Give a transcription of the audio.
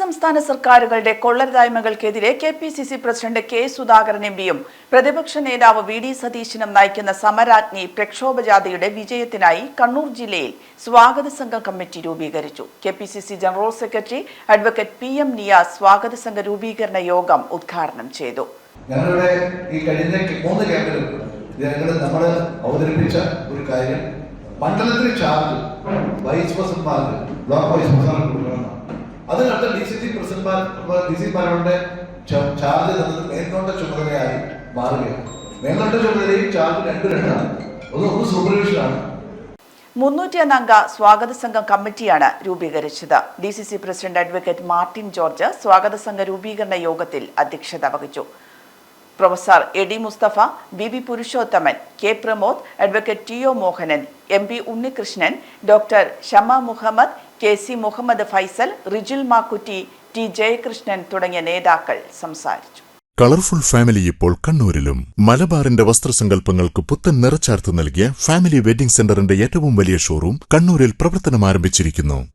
സംസ്ഥാന സർക്കാരുകളുടെ കൊള്ളരുതായ്മകൾക്കെതിരെ K P C C president K Sudhakaran M പിയും പ്രതിപക്ഷ നേതാവ് വി ഡി സതീശനും നയിക്കുന്ന സമരാജ്ഞി പ്രക്ഷോഭജാഥയുടെ വിജയത്തിനായി കണ്ണൂർ ജില്ലയിൽ സ്വാഗത സംഘ കമ്മിറ്റി രൂപീകരിച്ചു. K P C C general secretary advocate P M Niyas സ്വാഗത സംഘ രൂപീകരണ യോഗം ഉദ്ഘാടനം ചെയ്തു. ഞങ്ങളുടെ ഈ ഞങ്ങൾ നമ്മൾ ചാർജ് വൈസ് പ്രസിഡന്റ്മാർക്ക് ബ്ലോക്ക് വൈസ് പ്രസിഡന്റ് കൊടുക്കണം. അതിനടുത്ത D C C president D C മാരുടെ ചാർജ് തന്നത് മേൽനോട്ട ചുമതലയായി മാറുകയാണ്. മേൽനോട്ട ചുമതലയും ചാർജ് രണ്ട് രണ്ടാണ്. ഒന്ന് ഒന്ന് സൂപ്പർവിഷനാണ്. മുന്നൂറ്റി അംഗ സ്വാഗത സംഘം കമ്മിറ്റിയാണ് രൂപീകരിച്ചത്. D C C president advocate Martin George സ്വാഗത സംഘ രൂപീകരണ യോഗത്തിൽ അധ്യക്ഷത വഹിച്ചു. Professor A D Mustafa B B Purushothaman K Pramod advocate T O Mohanan M P Unnikrishnan doctor Shama Muhammad K C Muhammad Faisal Rijil Makkutty T Jayakrishnan തുടങ്ങിയ നേതാക്കൾ സംസാരിച്ചു. Colourful family ഇപ്പോൾ കണ്ണൂരിലും. മലബാറിന്റെ വസ്ത്രസങ്കല്പങ്ങൾക്ക് പുത്തൻ നിറച്ചാർത്ത് നൽകിയ ഫാമിലി വെഡിംഗ് സെന്ററിന്റെ ഏറ്റവും വലിയ ഷോറൂം കണ്ണൂരിൽ പ്രവർത്തനം ആരംഭിച്ചിരിക്കുന്നു